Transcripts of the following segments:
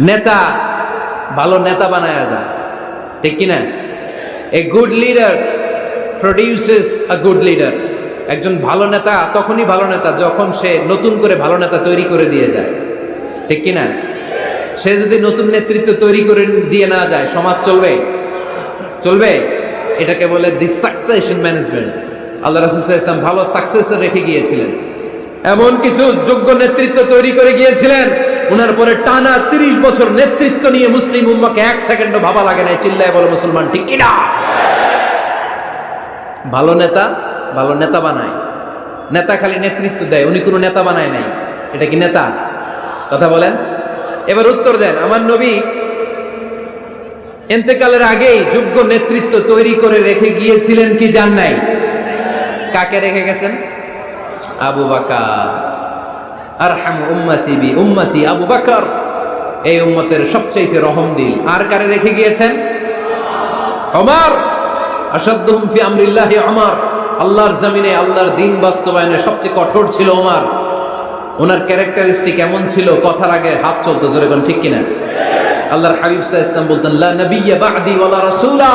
নেতা, ভালো নেতা বানায়া যায়। ঠিক কি না a good leader produces a good leader একজন ভালো নেতা তখনই ভালো নেতা যখন সে নতুন করে ভালো নেতা তৈরি করে দিয়ে যায়। ঠিক কি না সে যদি নতুন নেতৃত্ব তৈরি করে দিয়ে না যায়, সমাজ চলবে? চলবে? এটাকে বলে দি সাকসেশন ম্যানেজমেন্ট আল্লাহ রাসুল ইসলাম ভালো সাকসেস রেখে গিয়েছিলেন। এমন কিছু যোগ্য নেতৃত্ব তৈরি করে গিয়েছিলেন ওনার পরে টানা তিরিশ বছর নেতৃত্ব নিয়ে মুসলিম উম্মাকে এক সেকেন্ডও ভাবা লাগে না চিল্লায় বলো মুসলমান, ঠিক কিনা ভালো নেতা ভালো নেতা বানায়। নেতা খালি নেতৃত্ব দেয়, উনি কোনো নেতা বানায় নাই। এটা কি নেতা? কথা বলেন। এবার উত্তর দেন, আমার নবী এতেকালের আগেই যোগ্য নেতৃত্ব তৈরি করে রেখে গিয়েছিলেন কি জান নাই? কাকে রেখে গেছেন? আবু উম্মতি বি আবু এই উম্মতের রহম দিল। আর কারে রেখে গিয়েছেন? ফি আল্লাহর আল্লাহর দিন বাস্তবায়নে সবচেয়ে কঠোর ছিল ওনার ছিল? কথার আগে হাত চলতো, জোরে ঠিক কিনা? আল্লাহর হাবিব ইসলাম বলতেন, লা রাসূলা।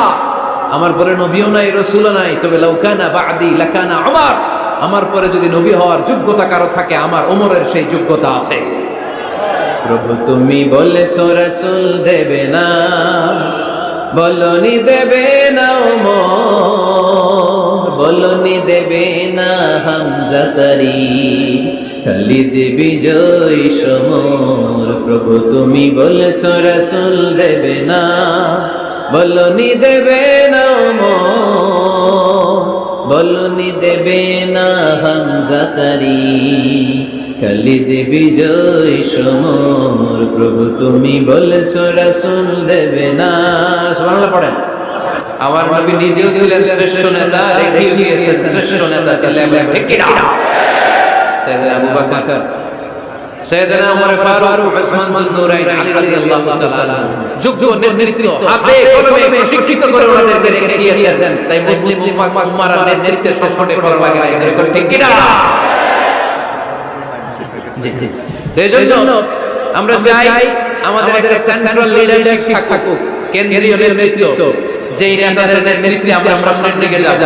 আমার পরে নবীও নাই, রসুলও নাই। তবে লাউকানা বা'দি লাকানা ওমর। আমার পরে যদি নবী হওয়ার যোগ্যতা কারও থাকে, আমার ওমরের সেই যোগ্যতা আছে। প্রভু, তুমি বলেছ রসুল দেবে না, বলনি দেবে না ওমর, বলনি দেবে না হামজাতারি খালিদ বিজয় সমর। প্রভু, তুমি বলেছ রসুল দেবে না, বলনি দেবে না ওমর বলনি দেবে না হামজাতারি খালিদ বিজয় সমর প্রভু তুমি বলেছ রাসুল দেবে না। সোনালা পড়েন। আমার নবী নিজেও ছিলেন শ্রেষ্ঠ নেতা রেখেও গিয়েছেন শ্রেষ্ঠ নেতা ছিলেন। ঠিক কিনা? আবু বকর। সাইয়েদনা ওমর ফারুক উসমান যুলনুরাইন আলী রাদিয়াল্লাহু তাআলা যোগ্য নেতৃত্ব। হাতে কলমে শিক্ষিত করে ওনাদেরকে রেখে গিয়েছেন তাই মুসলিম উম্মাহ উম্মারা নেতৃত্বের সংকটে পড়া লাগে না এরকম ঠিক কি না জি জি। এই জন্য আমরা চাই আমাদের একটা সেন্ট্রাল লিডারশিপ থাকুক কেন্দ্রীয় নেতৃত্ব যেই নেতাদের নেতৃত্বে আমরা সামনের দিকে যাব।